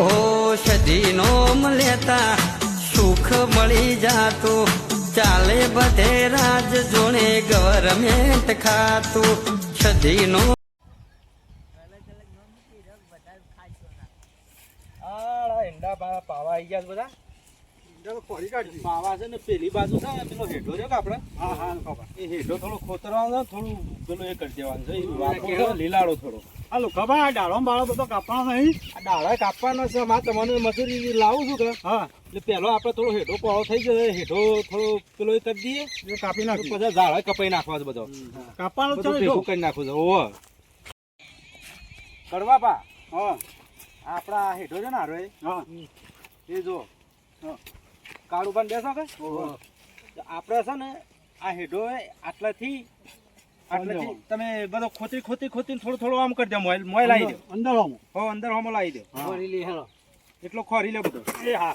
ઓ સદીનો લેતા સુખ મળી જાતું. ચાલે બધે રાજ જોણે ગવર્મેન્ટ ખાતું. સદીનો નો પાવા આઈ ગયા બધા. પાવા છે ને પેલી બાજુ છે ને પેલો હેઠો છે કે આપણે એ હેઠો થોડો ખોતરવાનો થોડું પેલું એ કરી દેવાનું છે. લીલાડો થોડો. હાલો ખબર આ ડાળો બાળો બધો કાપવાનો નહીં આ ડાળા કાપવાનો છે મારે તમને મજૂરી લાવું છું કે? હા. એટલે પેલો આપણે થોડો હેઠો પહોળો થઈ જશે હેઠો થોડો પેલો એ કરી દઈએ. કાપી નાખું નાખી પછી ઝાડો કપાઈ નાખવા છે બધો. કાપવાનો તો ભેગું કરી નાખવું છે ઓહો. કરવા પા હા. આપણા હેઠો છે ને હારો એ. હા. એ જો. હા. કાળું પણ બેસો કે? આપણે છે ને આ હેડો આટલાથી આટલાથી તમે બધો ખોતી ખોતી ખોતી થોડું થોડું આમ કરી દો મોઈલ મોઈલ લાવી દો અંદર આવો. હો અંદર હોમો લાવી દે. હા. એટલો ખોરી લે બધો. એ હા.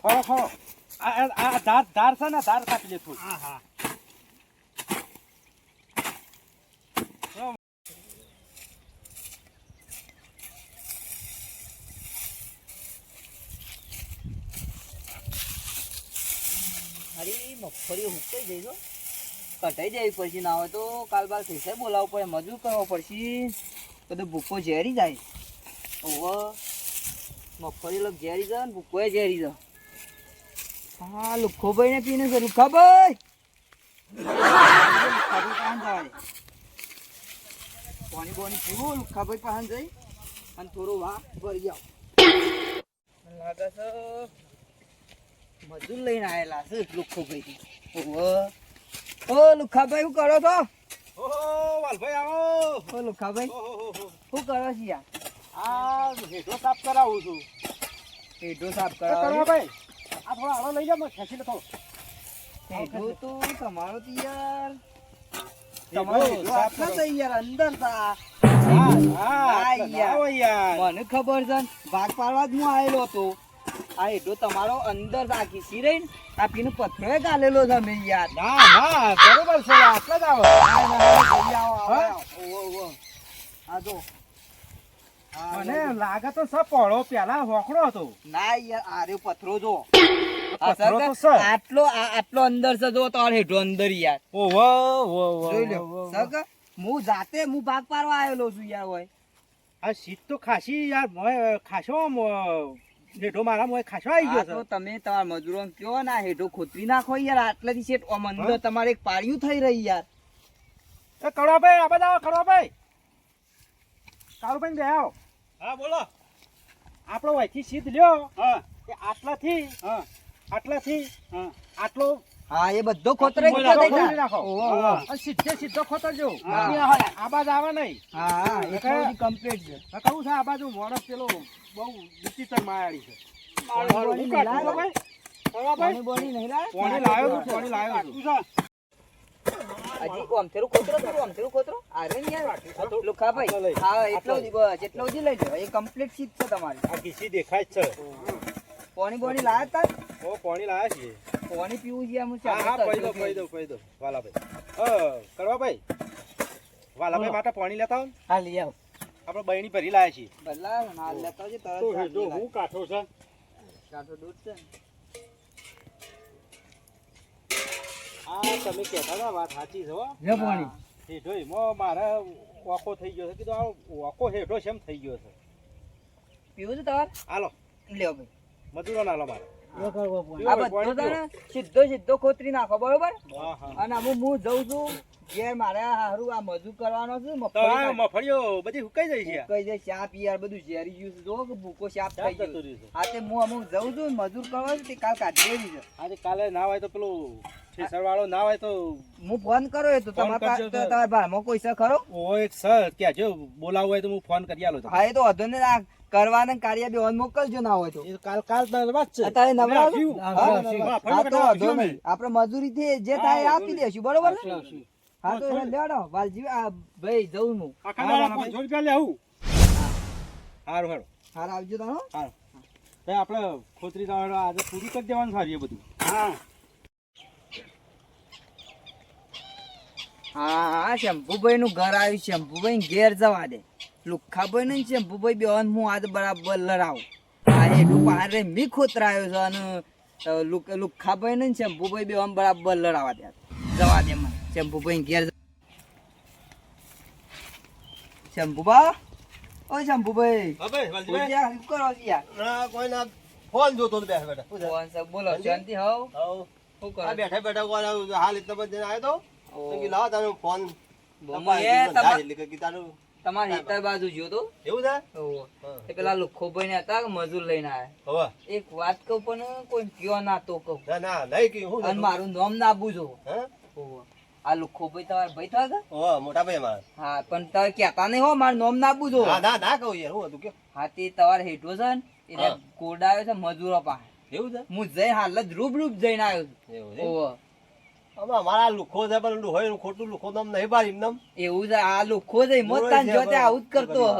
ખો ખો આ આ- આ ધાર ધાર છે ને ધાર કાપી લે થોડું. હા હા. મારી હુકાઈ જઈ તો કટાઈ દેવી પડશે, ના હોય તો કાલ બાર પૈસા બોલાવવું પડે, મજૂર કરવો પડશે. બધો ભૂકો ઝેરી જાય. ઓહો, મગફળી લોક ઝેરી જાય ને ભૂકો ઝેરી જાય. હા લુખાભાઈ ને પીને છે લુખા ભાઈ પાણી પાણી પૂરું પીવું લુખાભાઈ પાસે જઈ અને થોડું વા ભરી જાઓ લાગે છે મજૂર લઈને આવેલા છે લુખાભાઈ ઓ લુખાભાઈ શું કરો છો? વાલભાઈ આવો. ઓ લુખાભાઈ શું કરો છો યાર? આ હેઠો સાફ કરાવું છું. પેઢો સાફ કરવા. ભાઈ. આ થોડો આડો લઈ ને ખેંચી લે થોડો. પેઢો તો તમારો તો યાર. તમારો સાફ. યાર અંદર તા. આવો મને ખબર છે ભાગ પાડવા જ હું આવેલો હતો. આ એટલો તમારો અંદર રાખી સિરાઈ ને? આ પીનો પથ્થરો ગાલેલો છે મેં યાર. ના ના બરોબર છે આટલા જ આવો. આ જો. અને મને લાગે તો સર પડો પેલા હોકડો હતો. ના યાર આ રહ્યો પથરો જો તો. આટલો આટલો અંદર છે જો તમારો હેઠો અંદર યાર. ઓહો ઓહો જોઈ લો સરકાર, હું જાતે હું ભાગ પાડવા આવેલો છું યાર હોય. આ સીટ તો ખાસી યાર ખાસો હેઠો મારા મોય ખાસો આવી ગયો તો તમે તમારા મજૂરો કયો ના હેઠો ખોતરી નાખો યાર. આટલાથી શેઠ અંદર તમારે એક પાળિયું થઈ રહી યાર. એ કડવાભાઈ આ બધા કડવાભાઈ. કાળુભાઈ બે આવો હા બોલો. આપણો વાયથી સીધ લ્યો હા. કે આટલાથી હા. આટલાથી હા. આટલો હા એ બધો ખોતરે નાખો, સીધે સીધો ખોતરજો. હા. આ આવે નહીં. હા એ complete છે. કહું છે આ બાજુ માણસ પેલો બહુ વિચિત્ર માયાળી છે. પાણી બોણી કમ્પ્લીટ લાયા તા? ઓ પાણી લાવ્યા છીએ. પાણી પીવું છે હા હા ચાલુ? પહી દો. પહી દો પહી દો. વાલાભાઈ. અ કરવાભાઈ વાલાભાઈ માટે પાણી લેતા આવો હા લઈ આવો. આપણે બહેણી ભરી લાયા છીએ. બદલા ના લેતા આવજો તરત તો જ હું કાઠો છે. કાઠો દૂધ છે. આ તમે કહેતા હતા વાત સાચી છે હો. લે પાણી. હેઠો એમાં મારે ઓકો થઈ ગયો છે. કીધું આ ઓકો હેઠો એમ થઈ ગયો છે. પીવું છે તમારે? હાલો. લ્યો ભાઈ. મજૂરો ના લો મારે. આ બધો તને સીધો સીધો ખોતરી નાખો બરોબર? અને હું હું જઉં છું જે મારે હારું આ મજૂર કરવાનો છે મફળીઓ બધી હુકાઈ જાય છે? હુકાઈ જાય શાપ યાર બધું ઝેરી ગયું છે જો કે ભૂકો શાપ થઈ ગયો. હા તે હું અમુક જઉં છું મજૂર કરવા તે કાલ કાઢી દેવી છે. આજે કાલે ના હોય તો પેલું ઠેસર ના હોય તો હું ફોન કરો એ તો તમારા તમારા ભારમાં કોઈ છે ખરો? ઓ એક સર જો બોલાવું હોય તો હું ફોન કરી આલો હા એ તો વધુ ને આ કરવાના કાર્ય બે ઓન મોકલજો ના હોય તો. કાલ કાલ વાત છે. અત્યારે નવરા આપણે મજૂરી થી જે થાય આપી દેશું બરોબર ને હા તો લેડો વાલજી આ ભાઈ જઉં હું દાડા પાંચસો રૂપિયા લેવું. હારું હારું. હાર આવજો તારો. હો. હારું. ભાઈ આપણે ખોતરી દાળ આજે પૂરી કરી દેવાનું સારી બધું. હા. હા હા શંભુભાઈ નું ઘર આવ્યું શંભુભાઈ ને ઘેર જવા દે. લુખાભાઈ ને શંભુભાઈ બેવાન હું આજ બરાબર લડાવ. આ હેઠું પારે મી ખોતરાયો છે અને લુખાભાઈ ને શંભુભાઈ બેવાન બરાબર લડાવા દે. જવા દે મને. ને ઘેર શંભુબા ઓ શંભુભાઈ શું વાલજીભાઈ છે? શું કરો યાર? કોઈ ના. ફોન જોતો હતો બેઠા બેઠા. ફોન છે, બોલો શાંતિ હવ? હવ. શું કરો? બેઠા બેઠા કોઈ હાલ એટલા બધા આવ્યો તો? લાવો તારો ફોન. એટલે તારું તમારી હેતર બાજુ જો તો. એવું છે. એ પેલા લુખોભાઈ ને હતા મજૂર લઈને આવ્યા હવે? એક વાત કહું પણ કોઈ કયો ના તો કહું. ના ના નહીં કે હું અને મારું નામ ના બુજો હા? આ લુખોભાઈ તમારા ભાઈ હતા ઓહ, મોટા ભાઈ અમારા. હા પણ તમે કહેતા નહીં હો મારું નામ ના બુજો ના ના ના કહું યાર હું હતું કે હા તે તમારે હેઠો છે ને એટલે. કોડાયો છે મજૂરો પાસે. એવું છે? હું જઈ હાલ જ રૂબ રૂબ જઈને આવ્યો છું. એવું છે અમારા લુખો છે પણ લુખો ખોટું લુખો નામ નહીં પાડી એમનેમ. એવું છે આ લુખો છે મોત તાન જો તે આવું જ કરતો હ.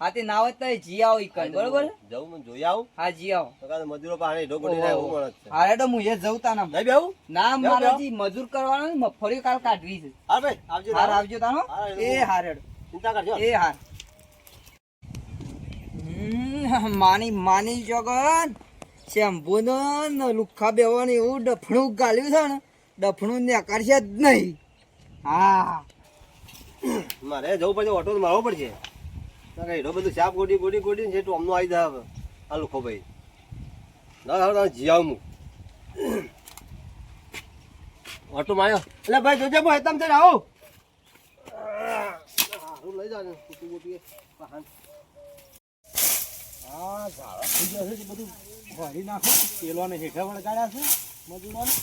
હા. ના હોય તો જી આવો ઈકણ બરોબર? જવું મને જોઈ આવું. હા જી આવો. તો મજૂરો પાસે ઢોક ગોળી થાય એવું માણસ હારે તો હું એ જઉં તાના નહીં બેવું ના જાઓ, જી મજૂર કરવાનો ને કાલ કાઢવી છે. હા ભાઈ આવજો હાર આવજો તાનો. એ એ હારે ચિંતા કરજો. એ હાર. માની માની જગન. શેમ્પુ નો લુખા બેવાની એવું ડફણું ગાલ્યું છે ને. ડફણું ને કરશે જ નહીં. હા. મારે જવું પડશે, ઓટો મારવો પડશે. એનો બધું સાપ ગોડી ગોડી ગોડી છે અમનો આવી જાય હાલ લુખો ભાઈ. ના હવે તમે જી આવું હું. ઓટો માર્યો. એટલે ભાઈ, જોજે ભાઈ હેતમ થઈને આવો. સારું લઈ જાને. હા બધું ભરી નાખો. પેલોને હેઠા વળગાડ્યા છે, મજૂરોને.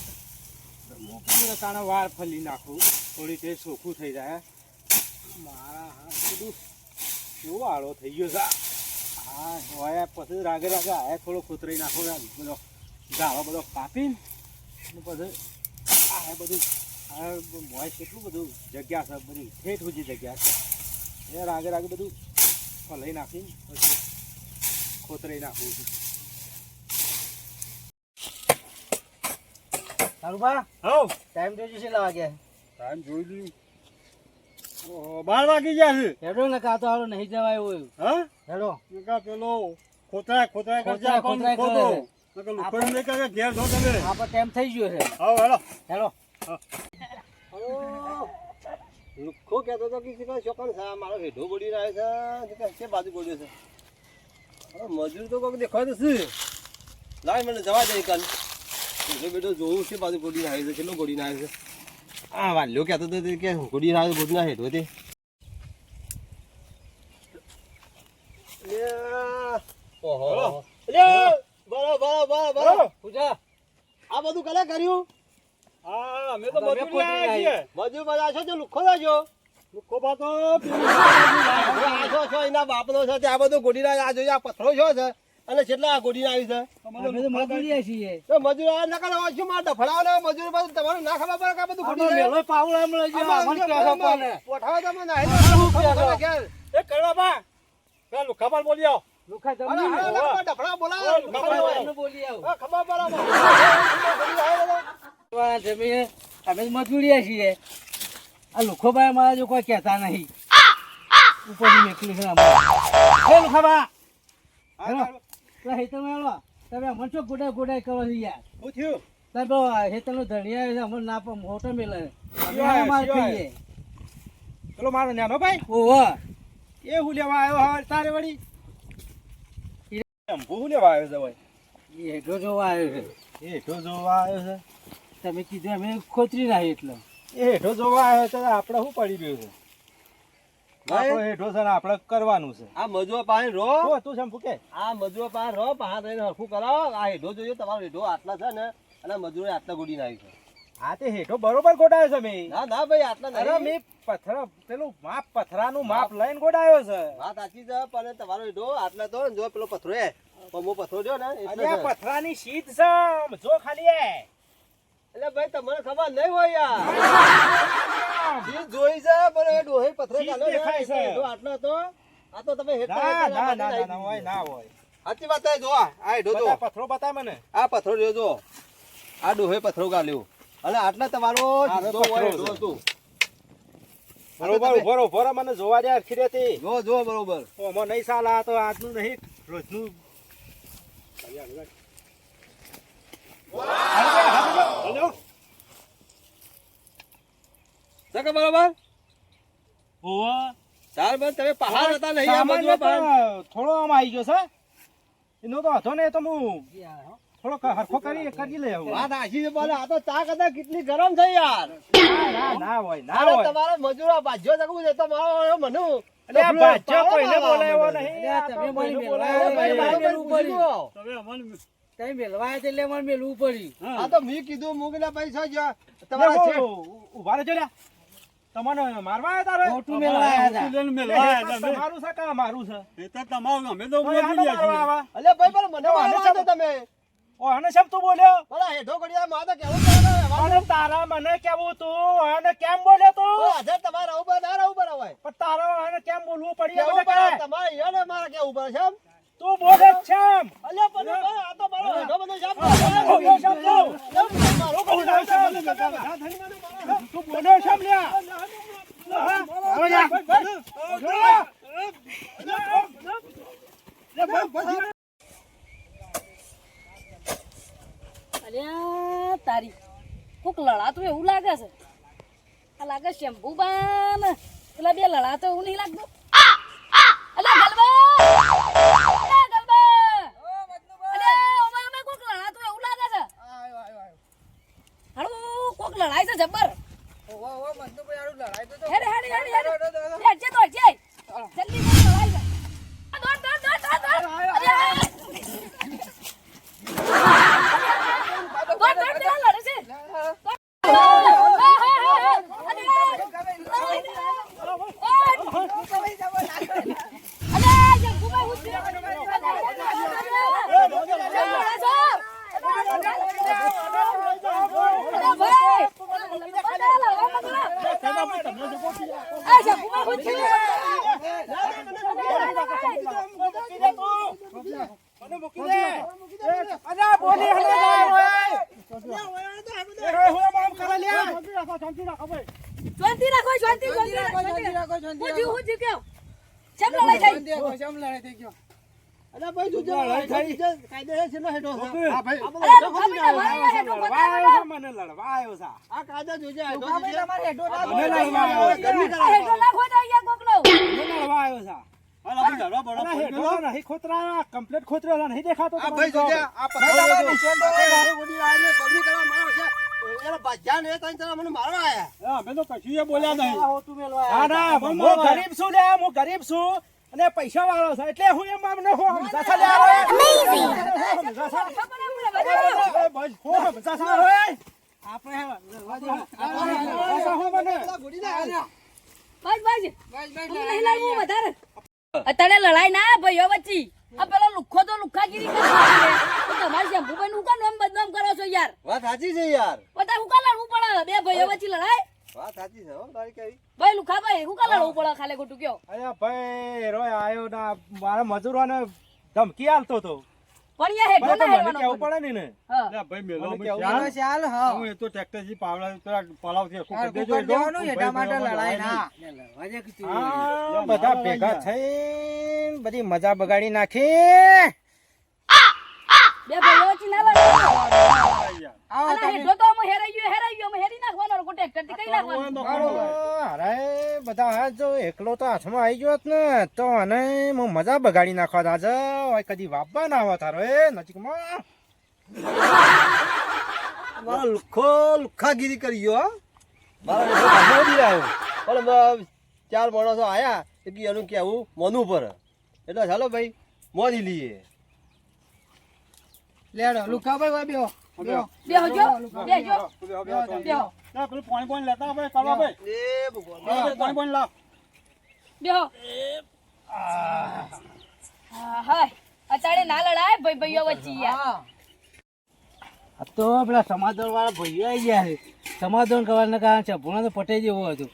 તાણે વાર ફલી નાખું. થોડી તે ચોખ્ખું થઈ જાય. મારા હાથ બધું કેવો આળો થઈ ગયો સા હા હોય પછી રાગે રાગે આ થોડો ખોતરાઈ નાખો બધો ઝાડો બધો કાપીને પછી આ બધું મોય કેટલું બધું જગ્યા છે, બધી ઠેઠ સુધી જગ્યા છે. એ રાગે રાગે બધું ફલાઈ નાખીને પછી ખોતરાઈ નાખવું છે. બા હવ. ટાઈમ તો કેટલા વાગ્યા ટાઈમ જોઈ લીધું ઓહો બાર વાગી ગયા છે. હેડો ને કાં તો હારો નહીં જવાય હોય હા? હેડો. કા પેલો ખોતરા ખોતરા ખોતરા- ખોતરા. નકર લુકડું નહીં કરે, ઘેર જો તમે. આપણે ટાઈમ થઈ ગયો છે. આવો હેલો. હેડો. લુખો કહેતો હતો કે શોકન છે? મારો હેઠો ગોળી રહ્યો છે. કે બાજુ ગોળ્યો છે. હવે મજૂર તો કોઈક દેખાય તો લાઈ લાય મને જવા દે કાલ બેઠો બેઠો જોવું છે બાજુ ગોળી રહ્યો છે કેટલો આ વાલ્યો કહેતો હતો કે ગોળી રહ્યો ગોળી ના હેઠો તે. ઓહો. લે. બરો બરો બરો બરો. પૂજા. આ બધું કલે કર્યું? હા અમે તો મજૂરી ખોટી છીએ. મજૂર બધા છો તો લુખ્ખો લાગ્યો લુખ્ખો બા તો છો છો એના બાપનો છે તે આ બધું ગોળી રહ્યો આ જોઈએ આ પથ્થરો છો છે. અને કેટલા આ આવી છે? મજૂરી છીએ. તો મજૂર આ નકર હવે શું માં ડફડાવો મજૂર બધું તમારું ના ખબર પડે કે બધું ખોટું? મેલો પાવળ એમ લઈ કોને? પોઠાવો તમે ના. એ કરવા બા. પેલા બોલી આવો. લુખા ને. બોલાવો. અમે બોલી આવો. ખબર પડે જમીને અમે મજૂરી છીએ. આ લુખોભાઈ મારા જો કોઈ કહેતા નહીં. ઉપરથી મેકલી છે લુખાબા હેલો. પેલા હેતરમાં તમે અમને શું કરો છો યાર. શું થયું? તમે પેલો હેતરનો ધણિયા છે અમને ના પણ મોટો મેલે. મારો નાનો ભાઈ. ઓહો એ હું લેવા આવ્યો હવે તારે વળી? એમ હું લેવા આવ્યો છે ભાઈ? હેઠો જોવા આવ્યો છે. હેઠો જોવા આવ્યો છે. તમે કીધું અમે ખોતરી નાખી એટલે. એ હેઠો જોવા આવ્યો તો આપણે શું પડી ગયું છે? આપણો હેઠો છે ને આપણે કરવાનું છે. આ મજૂર પાસે રો શું તું શેમ ફૂકે? આ મજૂર પાસે રો પાસે રહીને હરખું કરાવો. આ હેઠો જોઈએ તમારો હેઠો આટલા છે ને અને મજૂરે આટલા ગોડી નાખી છે. હા તે હેઠો બરોબર ગોડાયો છે મેં. ના ના ભાઈ આટલા અરે મેં પથરા પેલું માપ પથરાનું માપ લઈને ગોડાયો છે. વાત સાચી છે પણ તમારો હેઠો આટલા તો જો પેલો પથરો એ પમો પથરો જો ને એટલે. પથરાની શીત છે જો ખાલી એ. એટલે ભાઈ તમને ખબર નહીં હોય યાર. ઈ જોઈ જા પણ એ ડોહે પથરો ચાલ્યો દેખાય છે. આટલો તો આ તો તમે હેતા ના ના ના ના, હોય ના હોય. સાચી વાત જો આ હેઠો જો. પથરો બતાય મને. આ પથરો જોજો જો. આ ડોહે પથરો ગાલ્યો અને આટલા તમારો સીધો હોય છે. તું બરોબર ઊભો ઊભો મને જોવા દે આખી રેતી. જો જો બરોબર. ઓમાં નહીં સાલા તો આજનું નહીં રોજનું. હાલો. સકે બરાબર. ઓહો. તાર બસ તમે પહાડ હતા નહીં આ જો પહાડ. થોડો આમ આવી ગયો છે. એનો તો હતો ને તો હું થોડો હરખો કરી કરી લે આવું. વાત આશી છે બોલે આ તો ચા કદા કેટલી ગરમ છે યાર. ના ના હોય ના હોય. તમારો મજૂરો બાજ્યો શકું છે તો મારો મને. તમે મેલવા એટલે મને મેલવું પડ્યું. હા. તો મેં કીધું મુગલા પૈસા ઊભા રહેજો. તમને મારવા આવ્યા તારે? ખોટું મેળવા આવ્યા હતા. એટલે તમારું છે કે? તો. અલે ભાઈ પણ મને તમે ઓ, આને શેમ તું બોલ્યો ભલા હેઠો ઘડિયા માં તો કેવું તારા મને કેવું તું આને કેમ બોલ્યો તું આજે તમારા તમારે ના આવું પડે હોય. પણ તારા આને કેમ બોલવું પડ્યું. તમારે ઈયોને મારે કેવું પડે છે? તું બોલે પણ આ તો મારો બધો શબ્દ. છે તું લ્યા. અલ્યા તારી કોક લડાતું એવું લાગે છે આ લાગે શેમ્પુ બાન પેલા બે લડાતો એવું નહીં લાગતું અલ્યા ગલબા અલ્યા ગલબા અલ્યા ઓમે ઓમે કોક લડાતું એવું લાગે છે હાલો કોક લડાય છે જબ્બર હેડે હેડે હેડે હેડે હેડજે તો હેડજે જલ્દી કોક લડાય છે આ દોડ દોડ દોડ દોડ દોડ અલ્યા દોડ દોડ પેલા લડે છે મને મૂકી દે. અલ્યા, બોલી હલે જાય ઓય. એ રોય હું એમ આમ કરે લ્યા. શાંતિ રાખો શાંતિ શાંતિ રાખો હું જીવ હું જીવ કયો ચમ લડાઈ થઈ ભાઈ, તું લડાઈ થઈ. છે, છેલ્લો હા, ભાઈ. આ બધો અરે હેઠો લુખા ખોટી બેટા જાય. મારે હેઠો લડવા આવ્યો છે, મને લડવા આવ્યો છે. આ કાયદા જોજે, હેઠો તમારે હેઠો ના છે. હેઠો ના ખોતા અહીંયા કોકનો મને લડવા આવ્યો છે. નહીં દેખાતો ગરીબ છું લે, હું ગરીબ છું અને પૈસા વાળો છે એટલે હું એમ આમ હું સમજા છે લે, હવે. હું સમજા છે. એ બસ, હું સમજા છે, હવે. આપણે આ હું મને. પેલા ગોળી ના આયા. બસ બસ હું નહીં લાવું વધારે અત્યારે લડાઈ ના ભાઈઓ વચ્ચે આ પેલો લુખ્ખો તો લુખ્ખાગીરી કરે છે. તો તમારે શેમ્પુભાઈ નું કામ નામ બદનામ કરો છો યાર વાત સાચી છે યાર બધા હું કા લડવું પડે બે ભાઈઓ વચ્ચે લડાઈ વાત સાચી છે હો તારી કેવી ભાઈ લુખાભાઈ હું કા લડવું પડે ખાલી ખોટું કયો અરે ભાઈ રોય આયો ના મારા મજૂરોને ધમકી આલતો તો પણ યાર હેઠો ના મને કેવું પડે ને ને હા. મને કેવું ચાલો, પડે. ચાલ, હા. હું એ તો ટ્રેક્ટરથી પાવડા પેલા પલાવથી આખું કરી દેજો કુકર હેઠા માટે લડાઈ ના. હા, બધા ભેગા થઈને બધી મજા બગાડી નાખી. બે ભાઈઓ વચ્ચે ના આવો. તમે. હેઠો તો અમે હેરાઈ ગયો હેરાઈ ગયો અમે હેરી નાખવાનો કોઈ ટ્રેક્ટર કઈ નાખવાનું. અરે બધા હા જો એકલો તો હાથમાં આવી ગયો ને તો અને હું મજા બગાડી નાખવા દાજ કદી વાપવા ના આવો તારો એ નજીકમાં. મારો લુખ્ખો લુખ્ખાગીરી કરી ગયો. પણ ચાર માણસો આયા એટલે એનું કેવું મોનું પર. એટલે ચાલો ભાઈ મોજી લઈએ. લેડો, લુખાભાઈ, વાય બેહો. બેહો. બેહો જો. બેહો બેહો પેલું પાણી પાણી લેતા ભાઈ કરવા ભાઈ. એ ભગવાન. પાણી પાણી લાવ બેહો. હા હાય. અત્યારે ના લડાય ભાઈ ભાઈઓ વચ્ચે યાર. આ તો પેલા સમાધાન વાળા ભાઈઓ આવી ગયા છે. સમાધાન કરવાના કારણે છે ભૂણા તો પટે જેવો હતો.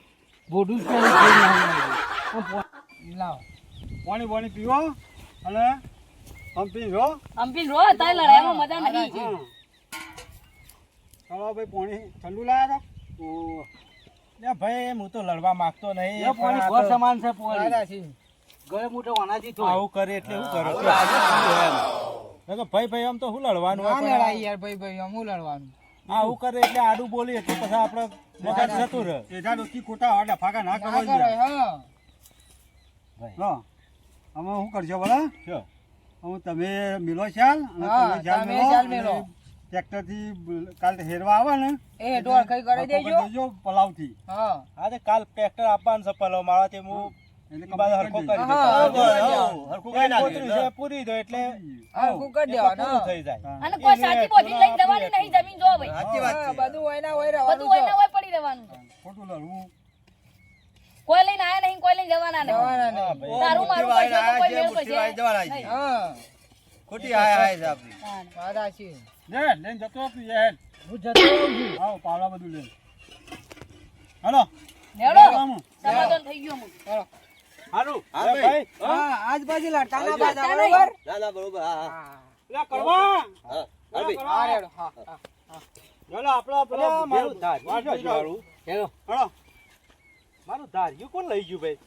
બોડું જ લાવો. પાણી પાણી પીવો અને આમ અંપીન રો લડાઈમાં મજા નહીં હા. ભાઈ પાણી ઠંડુ લાયા લે ભાઈ હું તો લડવા માંગતો નહીં એ પોણી ઘર સમાન છે પોણી. મોટો. આવું કરે એટલે શું કરો તો ભાઈ ભાઈ આમ તો શું લડવાનું ના લડાઈ યાર ભાઈ ભાઈ અમુ લડવાનું. હા આવું કરે એટલે આડું બોલી એટલે પછી આપણે મગજ જતું રહે. એના ડોકી ખોટા વાડા ફાકા ના કરવા કરો જોઈએ. હા. હા અમે શું કરજો બોલા અમે તમે મિલો ચાલ અને હા, તમે ચાલ મિલો. ટ્રેક્ટર બ- કાલ હેરવા આવે ને એ ઢોળ કઈ કરી દેજો. પલાવથી. હા. હા તે કાલ ટ્રેક્ટર આપવાનું છે પલાવ મારા તે હું હા. હા, પૂરી દો એટલે હા થઈ જાય. અને કોઈ સાચી બોધી લઈને જવાની નહીં જમીન જો ભાઈ સાચી વાત બધું હોય ના હોય બધું હોય ના હોય પડી રહેવાનું. ખોટું લડવું. કોઈ લઈને આયા નહીં કોઈ લઈને જવાના નહીં. હા. તારું મારું પૈસા તો કોઈ મેળ પછી જવાના હા ખોટી આયા આય છે આપની હા. વાત સાચી. લે લઈને જતો આપી હેડ હું જતો આવું છું. આવો પાવડા બધું લે. હાલો. નેડો. સમાધાન થઈ ગયો હાલો. હારું હા, ભાઈ. હા આજ બાજી લડતા ના આવજો. બરોબર ના ના બરોબર હા હા. લે કરવા હા હા હા હા હા આપણો મારું. હેલો. મારું ધાર્યું કોણ લઈ ગયું ભાઈ?